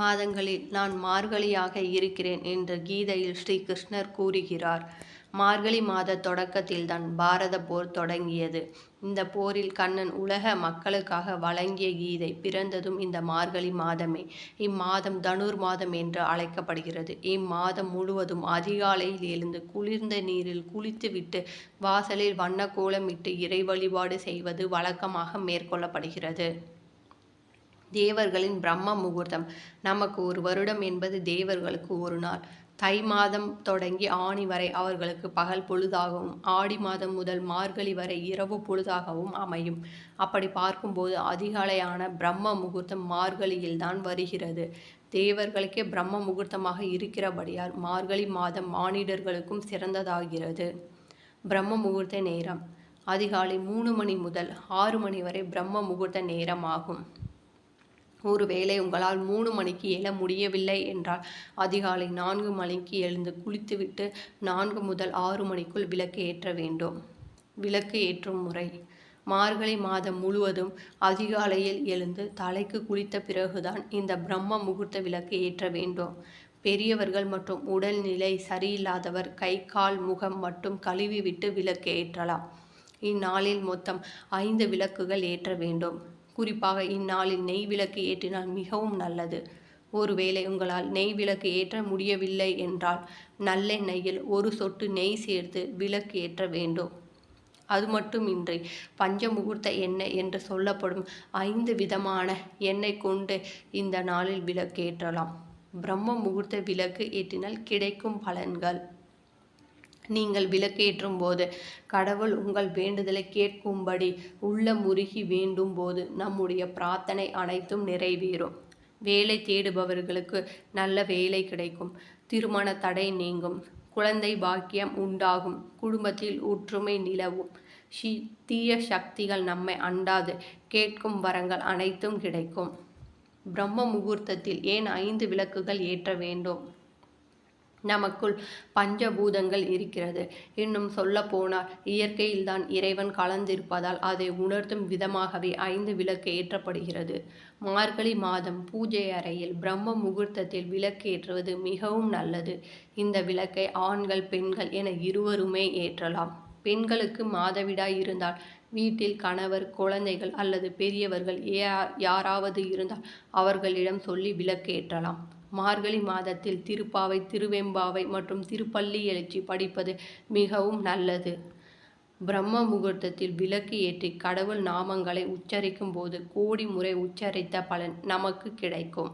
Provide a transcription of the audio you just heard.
மாதங்களில் நான் மார்கழியாக இருக்கிறேன் என்று கீதையில் ஸ்ரீ கிருஷ்ணர் கூறுகிறார். மார்கழி மாத தொடக்கத்தில் தான் பாரத போர் தொடங்கியது. இந்த போரில் கண்ணன் உலக மக்களுக்காக வழங்கிய கீதை பிறந்ததும் இந்த மார்கழி மாதமே. இம்மாதம் தனுர் மாதம் என்று அழைக்கப்படுகிறது. இம்மாதம் முழுவதும் அதிகாலையில் எழுந்து குளிர்ந்த நீரில் குளித்துவிட்டு வாசலில் வண்ண கோலமிட்டு இறை வழிபாடு செய்வது வழக்கமாக மேற்கொள்ளப்படுகிறது. தேவர்களின் பிரம்ம முகூர்த்தம். நமக்கு ஒரு வருடம் என்பது தேவர்களுக்கு ஒரு நாள். தை மாதம் தொடங்கி ஆணி வரை அவர்களுக்கு பகல் பொழுதாகவும் ஆடி மாதம் முதல் மார்கழி வரை இரவு பொழுதாகவும் அமையும். அப்படி பார்க்கும்போது அதிகாலையான பிரம்ம முகூர்த்தம் மார்கழியில்தான் வருகிறது. தேவர்களுக்கே பிரம்ம முகூர்த்தமாக இருக்கிறபடியால் மார்கழி மாதம் மானிடர்களுக்கும் சிறந்ததாகிறது. பிரம்ம முகூர்த்த நேரம். அதிகாலை மூணு மணி முதல் ஆறு மணி வரை பிரம்ம முகூர்த்த நேரம் ஆகும். ஒருவேளை உங்களால் மூணு மணிக்கு எழ முடியவில்லை என்றால் அதிகாலை நான்கு மணிக்கு எழுந்து குளித்துவிட்டு நான்கு முதல் ஆறு மணிக்குள் விளக்கு ஏற்ற வேண்டும். விளக்கு ஏற்றும் முறை. மார்கழி மாதம் முழுவதும் அதிகாலையில் எழுந்து தலைக்கு குளித்த பிறகுதான் இந்த பிரம்ம முகூர்த்த விளக்கு ஏற்ற வேண்டும். பெரியவர்கள் மற்றும் உடல்நிலை சரியில்லாதவர் கை கால் முகம் மட்டும் கழுவி விட்டு விளக்கு ஏற்றலாம். இந்நாளில் மொத்தம் ஐந்து விளக்குகள் ஏற்ற வேண்டும். குறிப்பாக இந்நாளில் நெய் விளக்கு ஏற்றினால் மிகவும் நல்லது. ஒருவேளை உங்களால் நெய் விளக்கு ஏற்ற முடியவில்லை என்றால் நல்லெண்ணெயில் ஒரு சொட்டு நெய் சேர்த்து விளக்கு ஏற்ற வேண்டும். அது மட்டுமின்றி பஞ்சமுகூர்த்த எண்ணெய் என்று சொல்லப்படும் ஐந்து விதமான எண்ணெய் கொண்டு இந்த நாளில் விளக்கு ஏற்றலாம். பிரம்ம முகூர்த்த விளக்கு ஏற்றினால் கிடைக்கும் பலன்கள். நீங்கள் விளக்கேற்றும் போது கடவுள் உங்கள் வேண்டுதலை கேட்கும்படி உள்ள முருகி வேண்டும் போது நம்முடைய பிரார்த்தனை அனைத்தும் நிறைவேறும். வேலை தேடுபவர்களுக்கு நல்ல வேலை கிடைக்கும். திருமண தடை நீங்கும். குழந்தை பாக்கியம் உண்டாகும். குடும்பத்தில் ஒற்றுமை நிலவும். ஷி தீய சக்திகள் நம்மை அண்டாது. கேட்கும் வரங்கள் அனைத்தும் கிடைக்கும். பிரம்ம முகூர்த்தத்தில் ஏன் ஐந்து விளக்குகள் ஏற்ற வேண்டும்? நமக்குள் பஞ்சபூதங்கள் இருக்கிறது. இன்னும் சொல்ல போனால் இயற்கையில்தான் இறைவன் கலந்திருப்பதால் அதை உணர்த்தும் விதமாகவே ஐந்து விளக்கு ஏற்றப்படுகிறது. மார்கழி மாதம் பூஜை அறையில் பிரம்ம முகூர்த்தத்தில் விளக்கு ஏற்றுவது மிகவும் நல்லது. இந்த விளக்கை ஆண்கள் பெண்கள் என இருவருமே ஏற்றலாம். பெண்களுக்கு மாதவிடாய் இருந்தால் வீட்டில் கணவர் குழந்தைகள் அல்லது பெரியவர்கள் யாராவது இருந்தால் அவர்களிடம் சொல்லி விளக்கு ஏற்றலாம். மார்கழி மாதத்தில் திருப்பாவை திருவெம்பாவை மற்றும் திருப்பள்ளி எழுச்சி படிப்பது மிகவும் நல்லது. பிரம்ம முகூர்த்தத்தில் விளக்கு ஏற்றி கடவுள் நாமங்களை உச்சரிக்கும் போது கோடி முறை உச்சரித்த பலன் நமக்கு கிடைக்கும்.